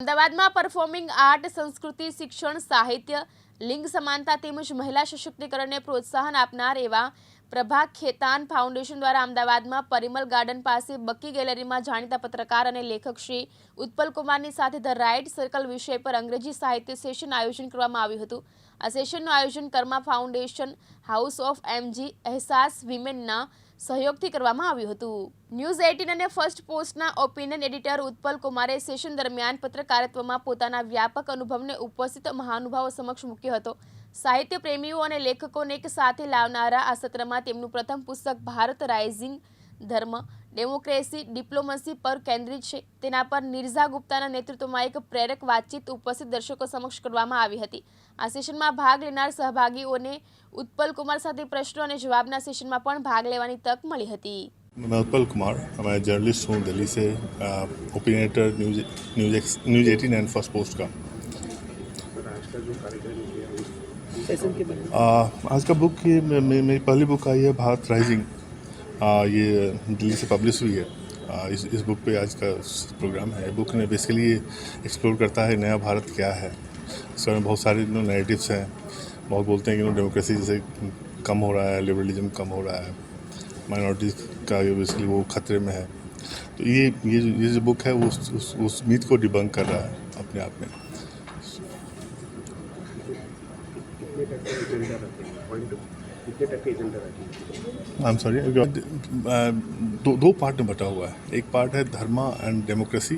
અમદાવાદમાં performing art સંસ્કૃતિ, શિક્ષણ, સાહિત્ય, લિંગ સમાનતા તેમજ મહિલા સશક્તિકરણને પ્રોત્સાહન આપનાર એવા પ્રભા ખેતાન ફાઉન્ડેશન દ્વારા અમદાવાદમાં પરિમલ ગાર્ડન પાસે બક્કી ગેલેરીમાં જાણીતા પત્રકાર અને લેખક શ્રી ઉત્પલ કુમારની સાથે ધ રાઇટ સર્કલ વિષય પર અંગ્રેજી સાહિત્ય સેશન આયોજન કરવામાં આવ્યું હતું. આ સેશનનું આયોજન Karma foundation house of MG Ahsaas વિમેનના સહયોગથી કરવામાં આવ્યું હતું. ન્યૂઝ એઇટીન અને ફર્સ્ટ પોસ્ટના ઓપિનિયન એડિટર ઉત્પલ કુમારે સેશન દરમિયાન પત્રકારત્વમાં પોતાના વ્યાપક અનુભવને ઉપસ્થિત મહાનુભાવો સમક્ષ મૂક્યો હતો. સાહિત્ય પ્રેમીઓ અને લેખકોને એક સાથે લાવનારા આ સત્રમાં તેમનું પ્રથમ પુસ્તક Bharat rising Dharma democracy diplomacy પર કેન્દ્રિત છે તેના પર નિર્ઝા ગુપ્તાના નેતૃત્વમાં એક પ્રેરક વાતચીત ઉપસ્થિત દર્શકો સમક્ષ કરવામાં આવી હતી આ સેશનમાં ભાગ લેનાર સહભાગીઓને ઉત્પલ કુમાર સાથે પ્રશ્નો અને જવાબના સેશનમાં પણ ભાગ લેવાની તક મળી હતી मैं उत्पल कुमार मैं जर्नलिस्ट हूँ दिल्ली से opinator news news X news eighteen and Firstpost का आ, आज का बुक ये मे- मे- मेरी पहली बुक आई है भारत राइजिंग आ, ये दिल्ली से पब्लिश हुई है। आ, इस इस बुक पे आज का प्रोग्राम है। बुक ने बेसिकली एक्सप्लोर करता है नया भारत क्या है। इसमें बहुत सारे नैरेटिव्स हैं बहुत बोलते हैं कि डेमोक्रेसी जैसे कम हो रहा है लिबरलिज्म कम हो रहा है। माइनॉरिटीज़ का बेसिकली वो खतरे में है। तो ये ये जो ये जो बुक है वो उस उस, उस मीथ को डिबंक कर रहा है अपने आप में। आई एम सॉरी दो दो पार्ट में बटा हुआ है। एक पार्ट है धर्मा एंड डेमोक्रेसी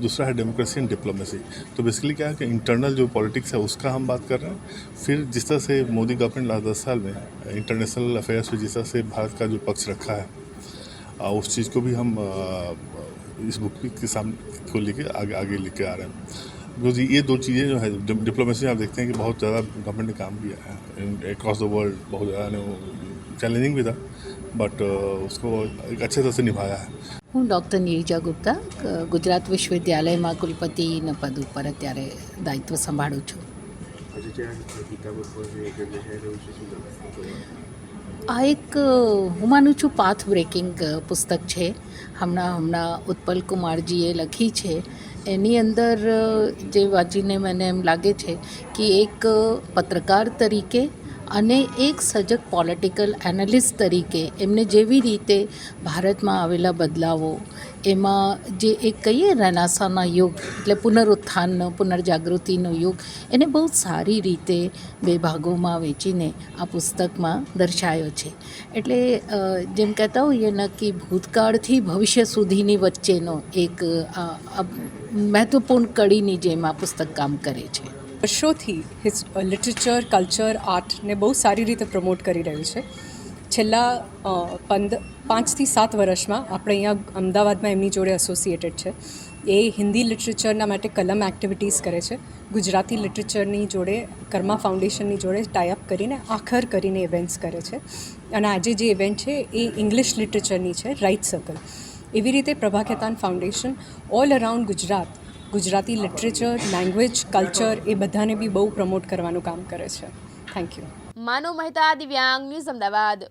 दूसरा है डेमोक्रेसी एंड डिप्लोमेसी तो बेसिकली क्या है कि इंटरनल जो पॉलिटिक्स है उसका हम बात कर रहे हैं। फिर जिस तरह से मोदी गवर्नमेंट लास्ट दस साल में इंटरनेशनल अफेयर्स में जिस तरह से भारत का जो पक्ष रखा है उस चीज़ को भी हम इस बुक के सामने को लेके आगे आगे लेके आ रहे हैं। बिकॉज ये दो चीज़ें जो है डिप- डिप्लोमेसी में आप देखते हैं कि बहुत ज़्यादा गवर्नमेंट ने काम किया है अक्रॉस द वर्ल्ड बहुत ज़्यादा चैलेंजिंग भी था बट उसको एक अच्छे तरह से निभाया है હું ડૉક્ટર નીરજા ગુપ્તા ક- ગુજરાત વિશ્વવિદ્યાલયમાં કુલપતિના પદ ઉપર અત્યારે દાયિત્વ સંભાળું છું આજે જે આ કિતાબ ઉપર જે એજન્ડા છે એના વિશે શું જણાવશો? આ એક અ, હું માનું છું પાથ બ્રેકિંગ અ, પુસ્તક છે હમણાં હમણાં ઉત્પલ કુમારજીએ લખી છે એની અંદર જે વાંચીને મને એમ લાગે છે કે એક પત્રકાર તરીકે અને એક સજગ પોલિટિકલ એનાલિસ્ટ તરીકે એમને જેવી રીતે ભારતમાં આવેલા બદલાવો, એમાં જે એક કહીએ રેનાસાના યુગ, એટલે પુનરુત્થાનનો, પુનર્જાગૃતિનો યુગ, એને બહુ સારી રીતે બે ભાગોમાં વેચીને આ પુસ્તકમાં દર્શાયો છે. એટલે જેમ કહેતા હોઈએ ને કે ભૂતકાળથી ભવિષ્ય સુધીની વચ્ચેનો એક મહત્વપૂર્ણ કડીની જેમ આ પુસ્તક કામ કરે છે. વર્ષોથી હિસ લિટરેચર કલ્ચર આર્ટને બહુ સારી રીતે પ્રમોટ કરી રહ્યું છે. છેલ્લા પંદ, પાંચથી સાત વર્ષમાં આપણે અહીંયા અમદાવાદમાં એમની જોડે એસોસિએટેડ છે. એ હિન્દી લિટરેચરના માટે કલમ એક્ટિવિટીઝ કરે છે. ગુજરાતી લિટરેચરની જોડે, કર્મા ફાઉન્ડેશનની જોડે ટાઈઅપ કરીને આખર કરીને ઇવેન્ટ્સ કરે છે. અને આજે જે ઇવેન્ટ છે એ ઇંગ્લિશ લિટરેચરની છે રાઇટ સર્કલ એવી રીતે Prabha Khaitan foundation all around Gujarat Gujarati literature language culture એ બધાને બી બહુ પ્રમોટ કરવાનું કામ કરે છે. થેન્ક યુ માનવ મહેતા દિવ્યાંગ ન્યૂઝ અમદાવાદ.